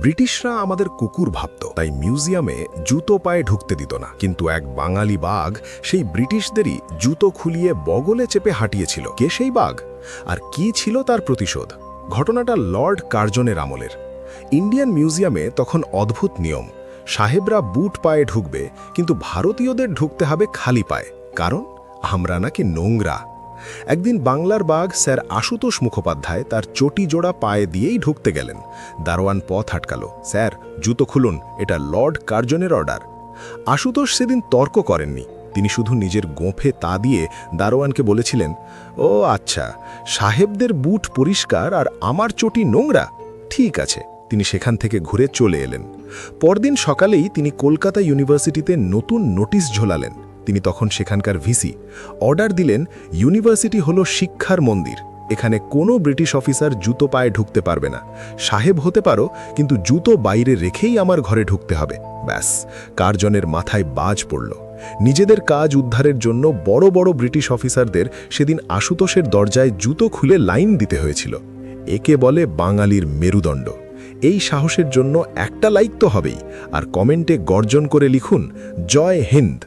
ব্রিটিশরা আমাদের কুকুর ভাবত, তাই মিউজিয়ামে জুতো পায়ে ঢুকতে দিত না। কিন্তু এক বাঙালি বাঘ সেই ব্রিটিশদেরই জুতো খুলিয়ে বগলে চেপে হাঁটিয়েছিল। কে সেই বাঘ? আর কি ছিল তার প্রতিশোধ? ঘটনাটা লর্ড কার্জনের আমলের। ইন্ডিয়ান মিউজিয়ামে তখন অদ্ভুত নিয়ম। সাহেবরা বুট পায়ে ঢুকবে, কিন্তু ভারতীয়দের ঢুকতে হবে খালি পায়ে। কারণ, আমরা নাকি নোংরা। একদিন বাংলার বাঘ স্যার আশুতোষ মুখোপাধ্যায় তার চটি জোড়া পায়ে দিয়েই ঢুকতে গেলেন। দারোয়ান পথ আটকাল। স্যার, জুতো খুলুন, এটা লর্ড কার্জনের অর্ডার। আশুতোষ সেদিন তর্ক করেননি। তিনি শুধু নিজের গোঁফে তা দিয়ে দারোয়ানকে বলেছিলেন, ও আচ্ছা সাহেবদের বুট পরিষ্কার আর আমার চটি নোংরা? ঠিক আছে। তিনি সেখান থেকে ঘুরে চলে এলেন। পরদিন সকালেই তিনি কলকাতা ইউনিভার্সিটিতে নতুন নোটিশ ঝোলালেন। তিনি তখন সেখানকার ভিসি। অর্ডার দিলেন, ইউনিভার্সিটি হলো শিক্ষার মন্দির। এখানে কোনো ব্রিটিশ অফিসার জুতো পায়ে ঢুকতে পারবে না। সাহেব হতে পারো, কিন্তু জুতো বাইরে রেখেই আমার ঘরে ঢুকতে হবে। ব্যাস, কার্জনের মাথায় বাজ পড়ল। নিজেদের কাজ উদ্ধারের জন্য বড় বড় ব্রিটিশ অফিসারদের সেদিন আশুতোষের দরজায় জুতো খুলে লাইন দিতে হয়েছিল। একে বলে বাঙালির মেরুদণ্ড। এই সাহসের জন্য একটা লাইক তো হবেই। আর কমেন্টে গর্জন করে লিখুন, জয় হিন্দ।